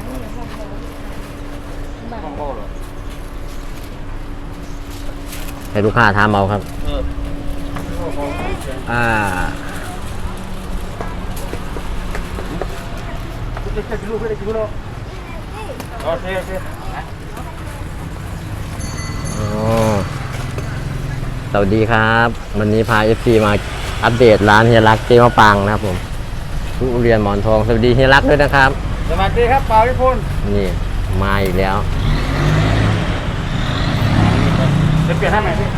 ังมีห้องโถงบ้านห้องโบเหรอให้ลูกค้าทำเอาครับ เออห้องโบ้อ่าคุณจะกินลูกไม่ได้กินลูกโอเคโอเคอ๋อสวัสดีครับ วันนี้พา FC มาอัปเดตร้านเฮียรักเจ๊มะปางนะครับผมทุเรียนหมอนทอง สวัสดีเฮียรักด้วยนะครับ สวัสดีครับเปล่าพี่พลนี่มาอีกแล้วจะเปลี่ยนให้ไหมพี่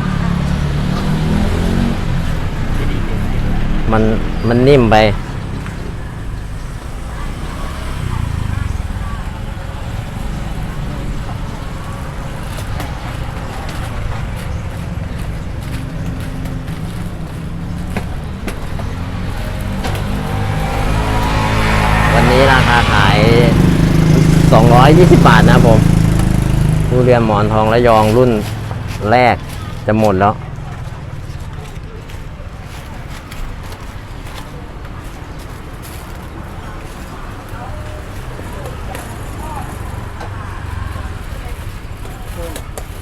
มันมันนิ่มไป วันนี้ราคาขาย 220 บาทนะครับผมทุเรียนหมอนทองระยองรุ่นแรกจะหมดแล้ว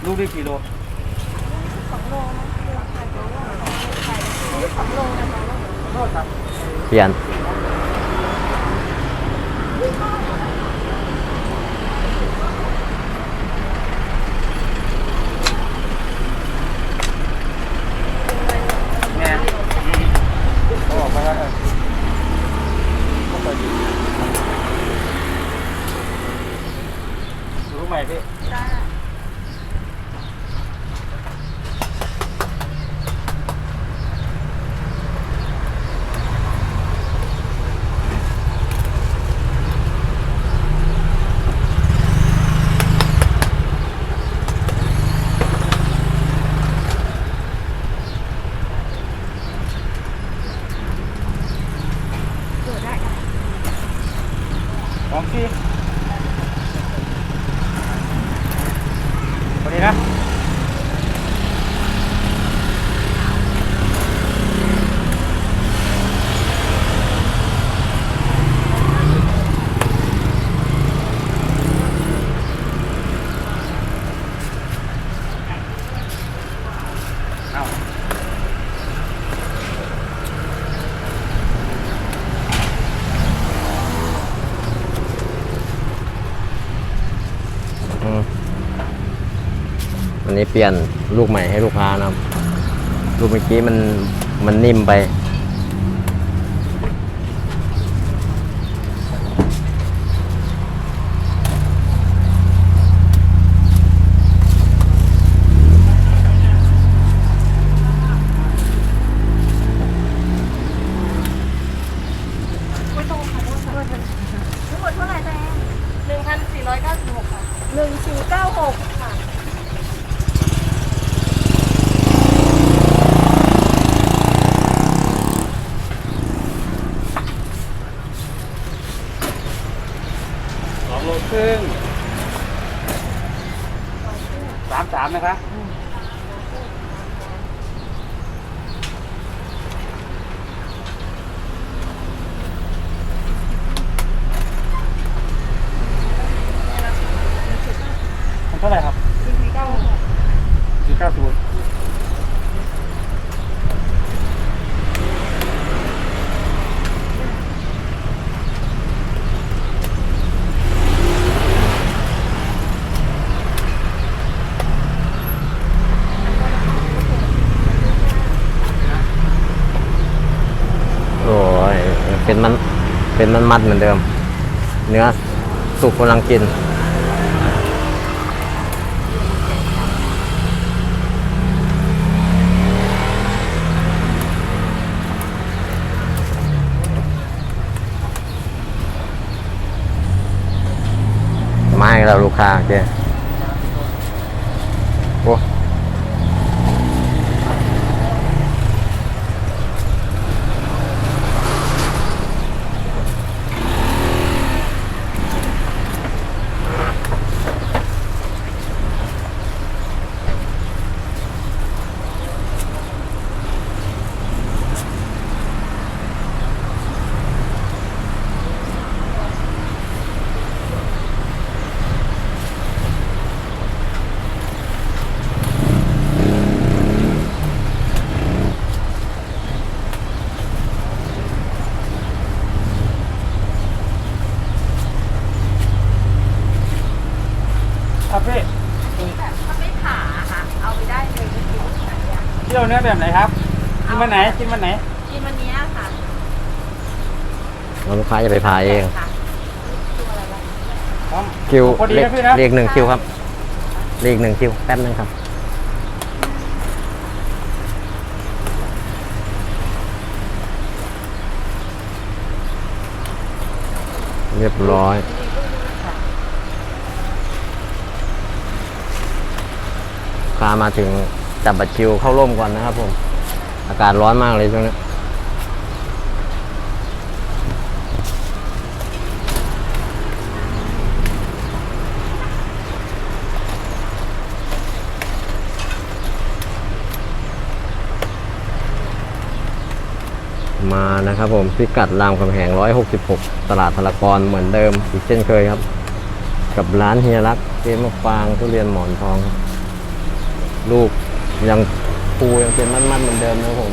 ลูกได้กี่โลสองโลมั้งราคาสองโลขายสองโลนะคะ โทษครับ เปลี่ยน แม่เขาบอกมาแล้วเออก็ไปดีรู้ไหม พี่ จ้า เกิดได้ค่ะ ของพี่สวัสดีนะเอา อืมวั นนี้เปลี่ยนลูกใหม่ให้ลูกค้านะครับ ลูกเมื่อกี้มันมันนิ่มไปไม่ต้องค่ะทั้งหมดทั้งหมดเท่าไหร่แตงหนึ่งพันสี่ร้อยเก้าสิบหกค่ะหนึ่งสี่เก้าหกค่ะ สองโลครึ่ง ไมสามนะคะมันเท่าไหร่ครับ หนึ่งสี่เก้าหก สี่เก้าศูนย์ โอ้ยเป็นมันเป็น มันมัดเหมือนเดิม เนื้อสุกกำลังกิน มาให้เราลูกค้าเจ๊ ครับพี่แบบถ้าไม่ผ่าค่ะ เอาไปได้เลยไม่ติดอะไรอย่างเที่ยวเนื้อแบบไหนครับกินวันไหนกินวันไหนกินวันเนี้ยค่ะแล้วลูกค้าจะไปพาเองค่ะพร้อมคิวพอดีเลขนะพี่นะเลขหนึ่งคิวครับเลขหนึ่งคิวแป๊บนึงครับเรียบร้อย ลูก ค้ามาถึงจับบัตรคิวเข้าร่มก่อนนะครับผม อากาศร้อนมากเลยช่วงนี้มานะครับผมพิกัดรามคำแหง 166 ตลาดพลากรเหมือนเดิมอีกเช่นเคยครับ กับร้านเฮียรักเจมะฟางทุเรียนหมอนทองครับ ลูกยังปูยังเป็นมั่นๆเหมือนเดิมนะครับผม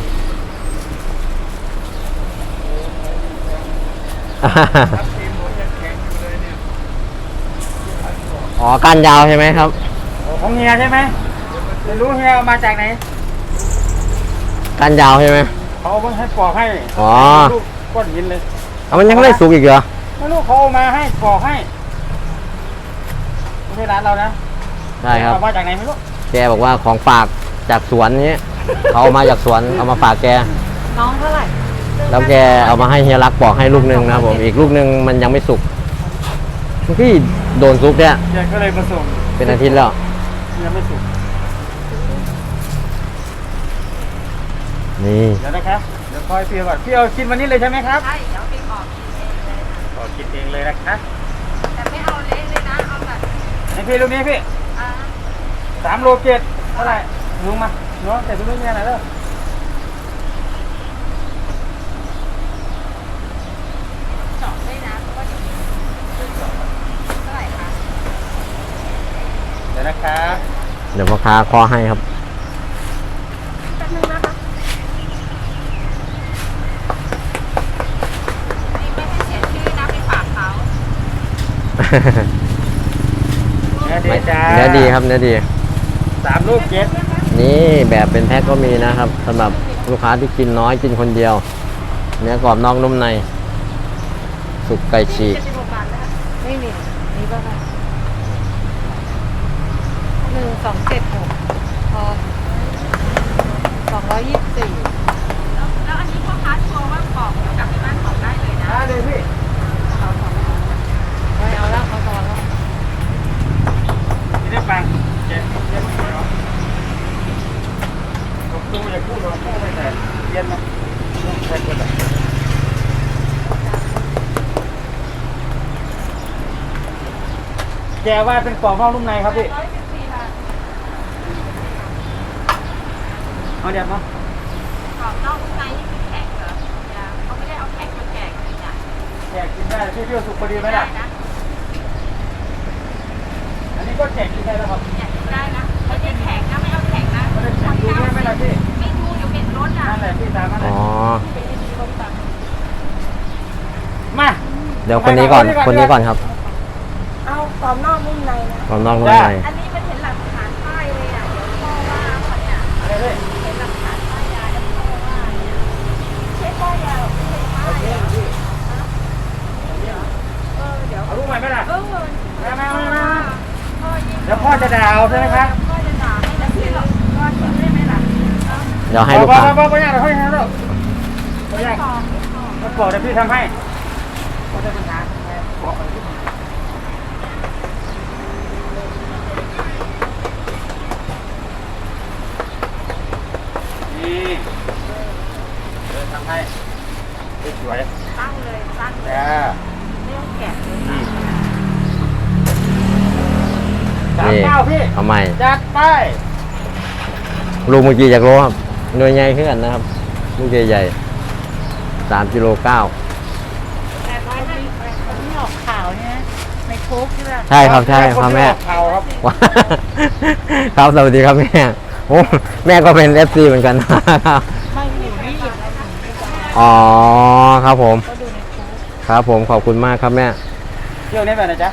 ครับทีมหมูยังแข็งอยู่เลยเนี่ยอ๋อก้านยาวใช่ไหมครับโอ้ของเฮียใช่ไหมไม่รู้เฮียเอามาจากไหนก้านยาวใช่ไหมเขาเอามาให้ปอกให้อ๋อลูกก้อนหินเลยเอามันยังไม่ได้สุกอีกเหรอไม่รู้เขาเอามาให้ปอกให้ไม่ใช่ร้านเรานะใช่ครับเอามาจากไหนไม่รู้ แกบอกว่าของฝากจากสวนนี้เขาเอามาจากสวนเอามาฝากแก น้องเท่าไหร่แล้วแกเอามาให้เฮียรักปอกให้ลูกหนึ่งนะครับผมอีกลูกหนึ่งมันยังไม่สุกพี่โดนซุกเนี่ยเฮียก็เลยมาส่งเป็นอาทิตย์แล้วยังไม่สุกนี่เดี๋ยวนะครับเดี๋ยวคอยเพียวก่อนพี่เอากินวันนี้เลยใช่ไหมครับใช่เดี๋ยวไปออกกินเองเลยขอกินเองเลยนะคะแต่ไม่เอาเละเลยนะเอาแบบให้พี่ลูกนี้พี่อ่า สามโลเจ็ดเท่าไหร่ลุงมาเนาะแต่ทุกเรื่องเนี่ยไหนเด้อเจาะด้วยนะเพราะว่าเดี๋ยวเท่าไหร่คะเดี๋ยวนะครับเดี๋ยวพ่อค้าเคอให้ครับ แป๊บนึงนะคะนี่ไม่ให้เสียชื่อนะไปฝากเขา เนื้อดีไม่จ้าเนื้อดีครับเนื้อดี สามลูกเจ็ดนี่แบบเป็นแพ็คก็มีนะครับสำหรับลูกค้าที่กินน้อยกินคนเดียว เนื้อกรอบนอกนุ่มใน สุกไก่ฉีกเจ็ดสิบหกบาทนะคะนี่นี่นี่ป่ะคะหนึ่งสองเจ็ดหกพอสองร้อยยี่สิบสี่แล้วแล้วอันนี้พ่อค้าโชว์ว่าบอกเดี๋ยวกลับไปบ้านของได้เลยนะได้เลยพี่ไม่เอาแล้วเขาพอแล้วนี่ได้ฟังเจ็ดเจ็ด ไม่เอาผมตู้อย่าพูดเราพูดไปแต่เย็นนะแค่คนละแกว่าเป็นกรอบนอกนุ่มในครับพี่ร้อยสิบสี่บาทเอาเดี๋ยวมากรอบนอกข้างในนี่คือแข็งเหรออย่าเขาไม่ได้เอาแข็งมาแกะเลยจ้ะแจกกินได้พี่เที่ยวสุกพอดีไหมได้ล่ะนะอันนี้ก็แจกกินได้แล้วครับแกะได้นะไม่ได้แข็งนะ ไม่เนี่ยไม่ละพี่ไม่ดูเดี๋ยวเป็นรถอะนั่นแหละพี่ตามนั่นแหอ๋ละอ มาเดี๋ยวคนนี้ก่อน คนนี้ก่อนครับเอากรอบนอกนุ่มในนะกรอบนอกนุ่มในอันนี้มันเห็นหลักฐานป้ายเลยอะ เดี๋ยวพ่อว่าเขาเนี่ยอะไรพี่เห็นหลักฐานป้ายยาแล้วพ่อว่าเนี่ยใช่ป้ายยาหรอกไม่ใช่ป้ายอะเออเดี๋ยวเอาลูกใหม่ไหมล่ะเออมามามามาพ่อยิงเดี๋ยวพ่อจะด่าเอาใช่ไหมครับ เอาเดี๋ยวให้ลูกค้าบอกบอกบอกยากเราให้ให้เราไม่ยากไม่พอไม่พอมันบอกเดี๋ยวพี่ทำให้เขาจะปัญหาบอกเอาที่นี่เดี๋ยวทำให้สวยตั้งเลยตั้งๆเลยจ้าไม่ต้องแกะเลยนี่สามนี่เก้าพี่เอาใหม่จัดไปลูกเมื่อกี้จากโลครับ หน่วยใหญ่ขึ้นกันนะครับ ลูกใหญ่ๆสามกิโลเก้าแปดร้อยห้าสิบแปดนี่ออกข่าวเนี่ยในโค้กใช่ไหมใช่ครับใช่ครับแม่ ข่าวครับว้าครับสวัสดีครับแม่โอ้แม่ก็เป็นเอฟซีเหมือนกันไม่อยู่นี่อ๋อครับผม ก็ดูในโค้กครับผมขอบคุณมากครับแม่ เที่ยวนี้แบบไหนจ๊ะ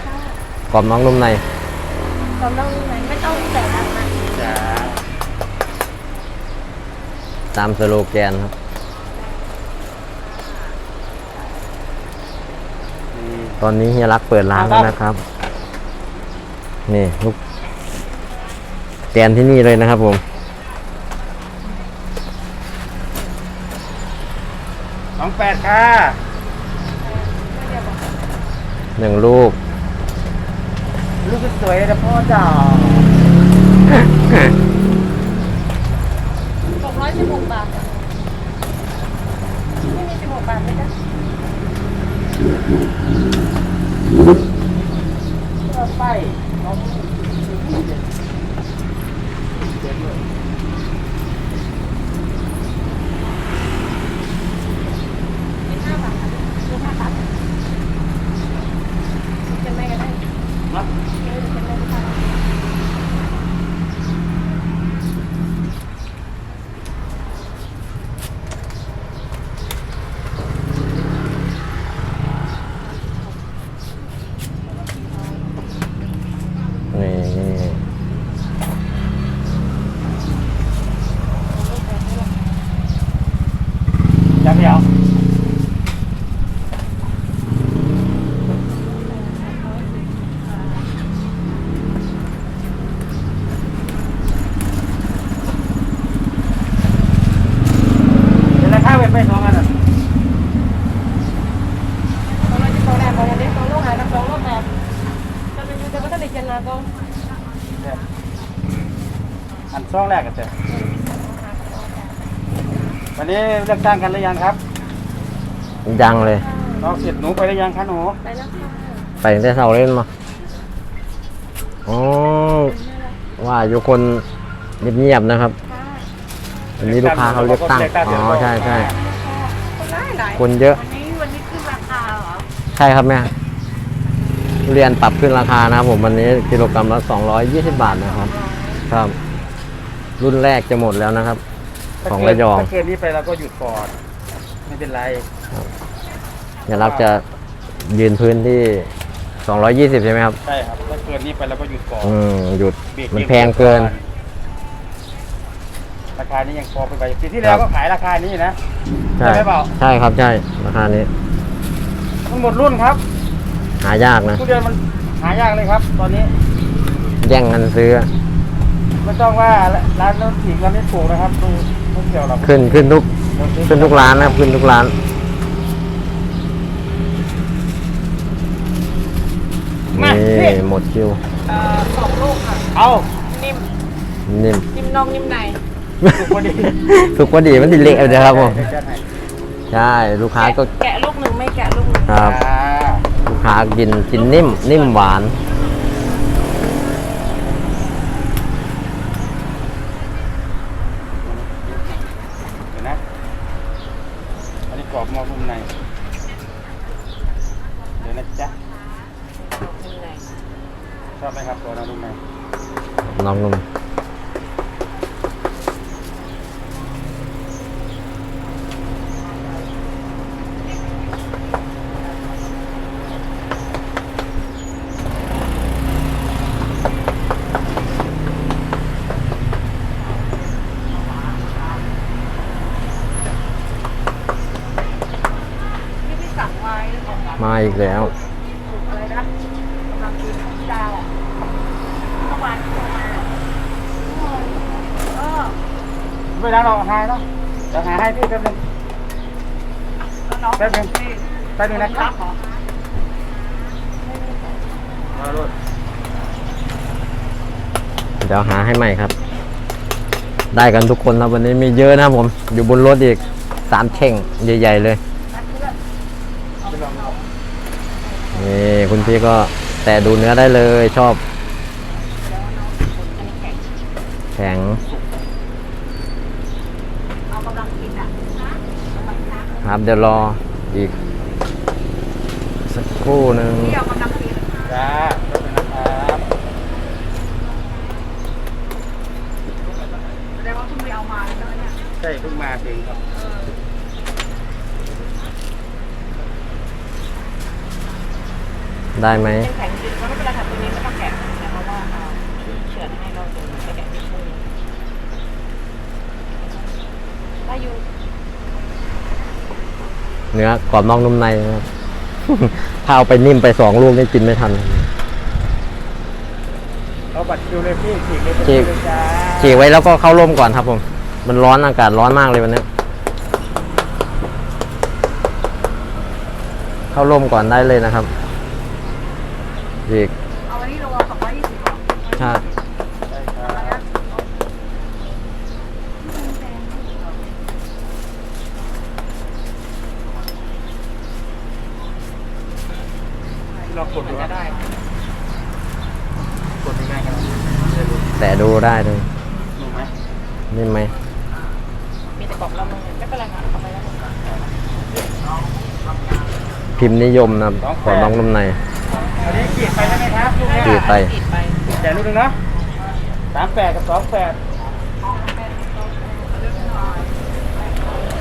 กรอบน้องนุ่มในสำต้องไหนไม่ต้องใส่น้ำ ตามสโลแกนครับนี่ตอนนี้เฮียรักเปิดร้านแล้วนะครับ นี่ลูกแกนที่นี่เลยนะครับผมสองแปดค่ะหนึ่งลูก ลูกสวยๆนะพ่อจ๋า สิบหกบาทไม่มีสิบหกบาทเลยนะเราไปน้อง สิบห้าบาทค่ะสิบห้าบาทเป็นไม่ก็ได้เออเป็นไม่ก็ได้ นี่นี่ ยังเดียวเป็นราคาเว็บไปสองอันอะ สองร้อยสิบสองแหลมบอกอย่างนี้สองลูกหายกับสองลูกแหลมจะเป็นจะก็ต้องได้เจนนะกอง เนี่ยอัน ช่องแรกกันเถอะวันนี้เลือกตั้งกันหรือยังครับยังเลยน้องเสร็จหนูไปหรือยังคะหนูไปแล้วค่ะไปตั้งแต่เสาเล่นมาอ๋อว่าอยู่คนเงียบๆนะครับค่ะอันนี้ลูกค้าเขาเลือกตั้งอ๋อใช่ใช่คนได้หลายคนเยอะวันนี้วันนี้ขึ้นราคาเหรอใช่ครับแม่ทุเรียนปรับขึ้นราคานะครับผมวันนี้กิโลกรัมละ220 บาทนะครับ ครับ รุ่นแรกจะหมดแล้วนะครับ ของระยอง ถ้าเกินนี้ไปเราก็หยุดก่อนไม่เป็นไรเดี๋ยวเราจะยืนพื้นที่ 220 ใช่ไหมครับ ใช่ครับถ้าเกินนี้ไปเราก็หยุดก่อนอืมหยุดเบรกมันแพงเกิน ราคานี้ยังพอไปไปปีที่แล้วก็ขายราคานี้นะใช่ใช่ไหมเปล่าใช่ครับใช่ราคานี้มันหมดรุ่นครับ หายากนะทุเรียนมันหายากเลยครับ ตอนนี้ แย่งกันซื้อ ไม่ต้องว่าร้านโน้นถีกร้านนี้ถูกนะครับดูไม่เกี่ยวหรอกขึ้นขึ้นทุกขึ้นทุกร้านนะครับขึ้นทุกร้านมานี่พี่หมดคิวเอ่อสองลูกค่ะเอานิ่มนิ่มนิ่มนอกนิ่มในถูกพอดีสุกก็ดีมันติเละเลยครับผมเดี๋ยวจะให้ใช่ลูกค้าก็แกะลูกหนึ่งไม่แกะลูกหนึ่งครับอ่าลูกค้ากินกินนิ่ม นิ่มหวาน เดี๋ยวนะ อันนี้กรอบนอกนุ่มใน เดี๋ยวนะจ๊ะ นิ่มใน ชอบไหมครับตัวนอกนุ่มใน น้องนุ่ม ที่พี่สั่งไว้ของ มาอีกแล้ว อะไรนะกำลังกินดาวอะเมื่อวานที่โทรมาเออ ไม่ร้านเราหายเนาะเดี๋ยวหาให้พี่แป๊บนึง แล้วน้อง แป๊บนึง นี่ แป๊บนึงนะครับเดี๋ยวหาให้ใหม่ครับ ได้กันทุกคนครับวันนี้มีเยอะนะผม อยู่บนรถอีกสามเข่งใหญ่ ๆ เลยนี่คุณพี่ก็แต่ดูเนื้อได้เลยชอบ แข็งครับเดี๋ยวรออีก คู่หนึ่งรับได้ไหมเนแข็งจริงเพราะไม่เป็นไรค่ะตัวนี้ไม่ต้องแข็งแต่เพราะว่าเอาเฉือนให้เราดูไปแกะที่คู่ถ้อยู่เนื้อกรอบนอกนุ่มในครับ ถ้าเอาไปนิ่มไปสองลูกนี่กินไม่ทันเอาบัตรคิวเลยพี่ฉีกเลยฉีกเลยจ้าฉีกไว้แล้วก็เข้าร่มก่อนครับผม มันร้อนอากาศร้อนมากเลยวันนี้ เข้าร่มก่อนได้เลยนะครับฉีกเอาวันนี้โลสองร้อยยี่สิบใช่ ใช่ครับลองกดดูครับกดง่ายๆกันจะรู้ แต่ดูได้เลย หนูไหม นิ่มไหม มีแต่กรอบเราไม่เป็นไรค่ะเอาไปแล้ว พิมพ์นิยมนะครับกรอบนอกนุ่มในอันนี้ขีดไปแล้วไหมครับลูกเนี้ยขีดไปติดไปแต่ลูกหนึงเนาะสามแปดกับสองแปด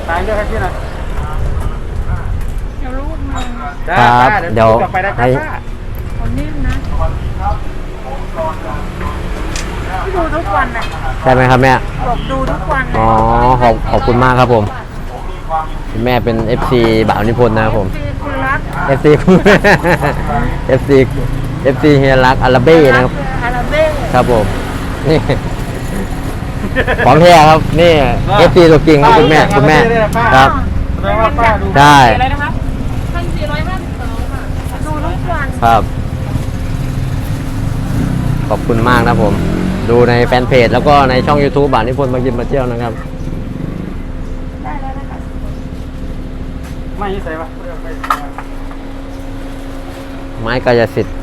ตายเยอะครับพี่หน่อยเดี๋ยวรูดมาจ้าครับป้าเดี๋ยวต่อไปนะครับให้ป้าคนนิ่มนะที่ดูทุกวันน่ะใช่ไหมครับแม่ บอกดูทุกวันอ๋อขอบขอบคุณมากครับผม คุณแม่เป็น FC บ่าวนิพนธ์นะครับผม คือคุณ รัก FC คุณ FC FC เฮียรักอาราเบ้นะครับ อาราเบ้ครับผม นี่ ของแท้ครับ นี่ FC ตัวจริงครับคุณแม่คุณแม่ ครับ แสดงว่าป้าดูใช่ อะไรนะคะพันสี่ร้อยห้าสิบสองค่ะดูทุกวันครับ ขอบคุณมากนะผม ดูในแฟนเพจแล้วก็ในช่อง YouTube บ่าวนิพนธ์มากินมาเที่ยวนะครับ ได้แล้วนะคะ ไม่ใส่ปะไม้กายสิทธิ์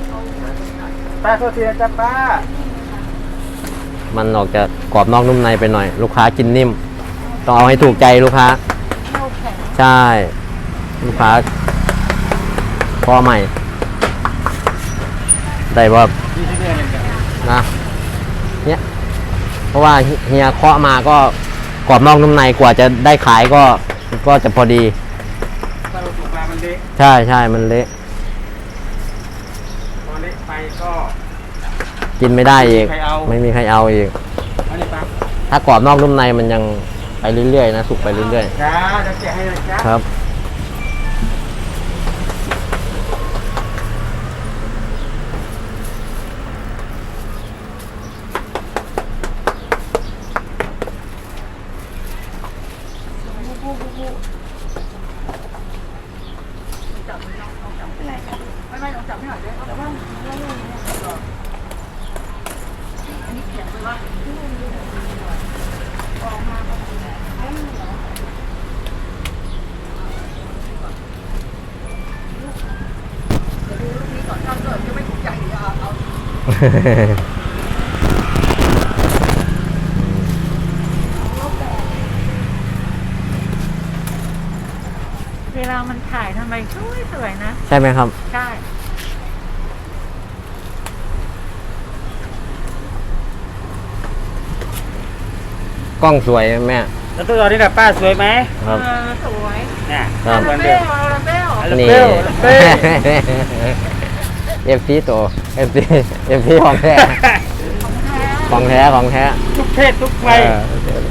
ป้าโทษทีนะจ๊ะป้ามันออกจะกรอบนอกนุ่มในไปหน่อย ลูกค้ากินนิ่ม ต้องเอาให้ถูกใจลูกค้าเข้าแข็งใช่ ลูกค้าพอใหม่ ได้ว่าดีที่เนี่ยเนี่ยนะ เนี่ย เพราะว่าเฮียเคาะมาก็กรอบนอกนุ่มในกว่าจะได้ขายก็ก็จะพอดี ใช่ใช่มันเละพอเละไปก็กินไม่ได้อีก ใครเอาไม่มีใครเอาอีก อันนี้ป้าถ้ากรอบนอกนุ่มในมันยังไปเรื่อยๆนะสุกไปเรื่อยจ้าจะแกะให้นะจ๊ะๆครับ ไม่ไม่ลองจับให้หน่อยด้วยแต่ว่าอันนี้เขียนไว้ว่าออกมาก็ไม่เหลือเดี๋ยวดูลูกนี้ก่อนถ้าเกิดจะไม่ถูกใจเดี๋ยวเอา เอาเวลามันถ่ายทำไมสวยสวยๆนะ ใช่ไหมครับ ใช่ กล้องสวยไหมแม่ แล้วตัวนี้นะป้าสวยไหมครับ เออ สวยเนี่ยครับเหมือนเบเดิม ลอาราเบล อันนี่เปรี้ยวเปรี้ยว เอฟซีตัว เอฟซีเอฟซีของแท้ของแท้ของแท้ของแท้ทุกเพศทุกเอวัยอ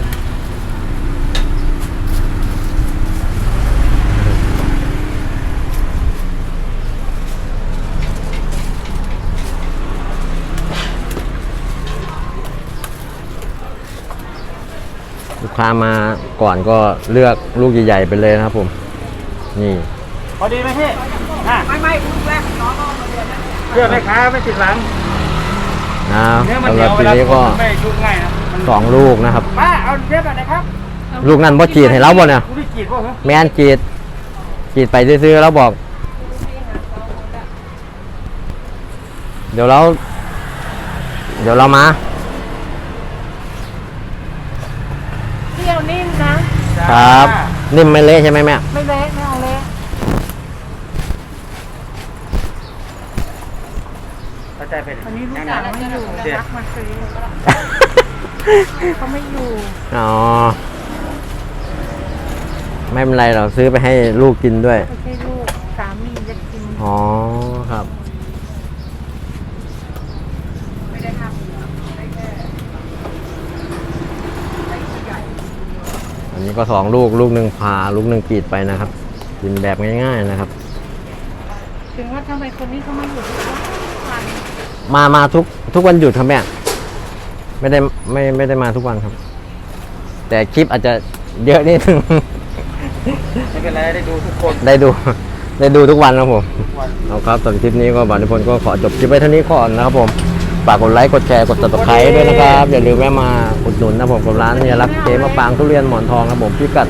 ลูกค้ามาก่อนก็เลือกลูกใหญ่ๆไปเลยนะครับผม นี่ พอดีไหมพี่อะไม่ไม่ลูกแรกของน้องก็มา เรียนนะเพื่อแม่ค้าไม่ติดหลังนะเนื้อมันสำเหหนีรัยบวทีเวลานี้ก็มันไม่ชุบง่ายนะมันสองลูกนะครับ ป้าเอาเทียบแบบไหนครับลูกนั้นบ่จีดให้เราบ่เนี่ยกูได้จีดป่ะเหรอแม่นจีดจีดไปซื้อๆแล้วบอก เดี๋ยวเรา เดี๋ยวเรามาเที่ยวนิ่มนะ ครับ นิ่มไม่เละใช่ไหมแม่ ไม่เละไม่เอาเละเข้าใจเป็นวันนี้ลูกสาวไม่อยู่เสียรักมาซื้อเขาไม่อยู่อ๋อ ไม่เป็นไรเราซื้อไปให้ลูกกินด้วย ไม่ใช่ลูกสามีจะกินอ๋อครับ ไม่ได้ทำได้แค่ได้ที่ใหญ่อันนี้ก็ก็สองลูกลูกหนึ่งผ่าลูกหนึ่งกรีดไปนะครับ กินแบบง่ายๆนะครับ ถึงว่าทำไมคนนี้เขามาอยู่ทุกวัน มามาทุกทุกวันหยุดครับแม่ไม่ได้ไม่ไม่ได้มาทุกวันครับ แต่คลิปอาจจะเยอะนิดนึงไม่เป็นไรได้ดูทุกคนได้ดู ได้ดูทุกวันครับผมทุกวันเอาครับสำหรับคลิปนี้ก็บานิพนธ์ก็ขอจบคลิปไว้เท่านี้ก่อนนะครับผมฝากกดไลค์กดแชร์กด subscribe ด้วยนะครับ อย่าลืมแวะมาอุดหนุนนะผมกับร้านเนี่ยรักเจมะปางทุเรียนหมอนทองครับผมพิกัด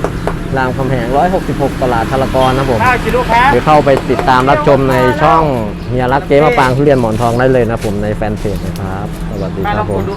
รามคำแหง 166 ตลาดทารกรนะครับผมข้าวกินลูกค้าหรือเข้าไปติดตามรับชมในช่องเฮียรักเจมะปางทุเรียนหมอนทองได้เลยนะครับผมในแฟนเพจนะครับ สวัสดีมาคลรัอบงผกมดดู